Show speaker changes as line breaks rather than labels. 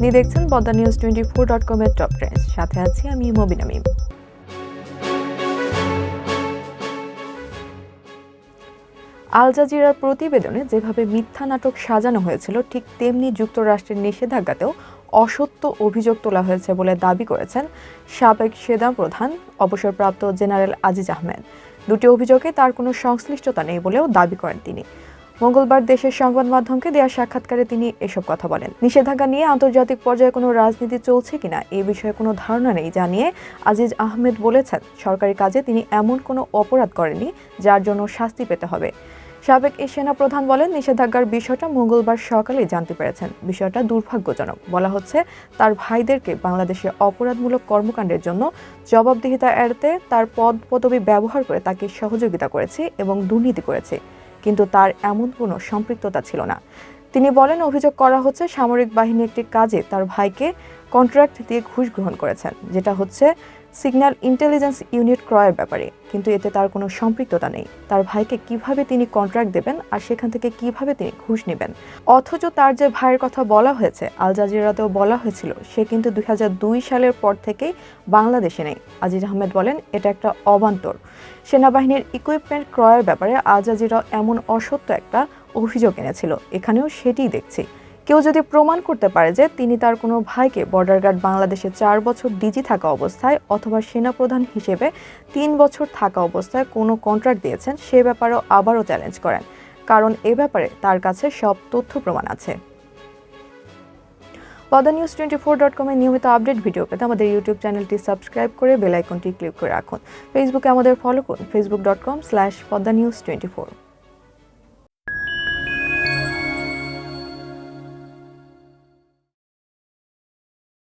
আপনি দেখছেন Padma news twenty four dot কমের টপ ট্রেন্ডস সাথে আছি আমি মবিনা মিম আল জাজিরার প্রতিবেদনে যেভাবে মিথ্যা নাটক সাজানো হয়েছিল, ঠিক তেমনি যুক্তরাষ্ট্রের নিষেধাজ্ঞাতেও অসত্য অভিযোগ তোলা হয়েছে বলে দাবি করেছেন সাবেক সেনা প্রধান, অবসরপ্রাপ্ত জেনারেল আজিজ আহমেদ। দুটি অভিযোগে তার কোনো সংশ্লিষ্টতা নেই বলেও দাবি করেন তিনি। মঙ্গলবার দেশের সংবাদ মাধ্যমকে দেওয়া সাক্ষাৎকারে তিনি এসব কথা বলেন। নিষেধাজ্ঞা নিয়ে আন্তর্জাতিক পর্যায়ে কোনো রাজনীতি চলছে কিনা এ বিষয়ে কোনো ধারণা নেই জানিয়ে আজিজ আহমেদ বলেছেন, সরকারি কাজে তিনি এমন কোনো অপরাধ করেননি যার জন্য শাস্তি পেতে হবে। সাবেক এই সেনা প্রধান বলেন, নিষেধাজ্ঞার বিষয়টা মঙ্গলবার সকালে জানতে পেরেছেন। বিষয়টা দুর্ভাগ্যজনক। বলা হচ্ছে, তার ভাইদেরকে বাংলাদেশে অপরাধমূলক কর্মকাণ্ডের জন্য জবাবদিহিতা এড়াতে তার পদ পদবি ব্যবহার করে তাকে সহযোগিতা করেছে এবং দুর্নীতি করেছে। কিন্তু তার এমন কোনো সম্পৃক্ততা ছিল না। তিনি বলেন, অভিযোগ করা হচ্ছে সামরিক বাহিনী একটি কাজে তার ভাইকে কন্ট্রাক্ট দিয়ে ঘুষ গ্রহণ করেছেন, যেটা হচ্ছে সিগন্যাল ইন্টেলিজেন্স ইউনিট ক্রয়ের ব্যাপারে। কিন্তু এতে তার কোনো সম্পৃক্ততা নেই। তার ভাইকে কীভাবে তিনি কন্ট্রাক্ট দেবেন আর সেখান থেকে কীভাবে তিনি ঘুষ নেবেন? অথচ তার যে ভাইয়ের কথা বলা হয়েছে, আল জাজিরাতেও বলা হয়েছিল, সে কিন্তু দুই হাজার দুই সালের পর থেকেই বাংলাদেশে নেই। আজিজ আহমেদ বলেন, এটা একটা অবান্তর। সেনাবাহিনীর ইকুইপমেন্ট ক্রয়ের ব্যাপারে আল জাজিরা এমন অসত্য একটা অভিযোগ এনেছিল। এখানেও সেটিই দেখছি। কেউ যদি প্রমাণ করতে পারে যে তিনি তার কোনো ভাইকে বর্ডার গার্ড বাংলাদেশে চার বছর ডিজি থাকা অবস্থায় অথবা সেনাপ্রধান হিসেবে তিন বছর থাকা অবস্থায় কোনো কন্ট্রাক্ট দিয়েছেন, সে ব্যাপারেও আবারও চ্যালেঞ্জ করেন। কারণ এ ব্যাপারে তার কাছে সব তথ্য প্রমাণ আছে। পদা নিউজ টোয়েন্টি ফোর ডট কমের নিয়মিত আপডেট ভিডিও পেতে আমাদের ইউটিউব চ্যানেলটি সাবস্ক্রাইব করে বেল আইকনটি ক্লিক করে রাখুন। ফেসবুকে আমাদের ফলো করুন Facebook dot com slash Padma news twenty four.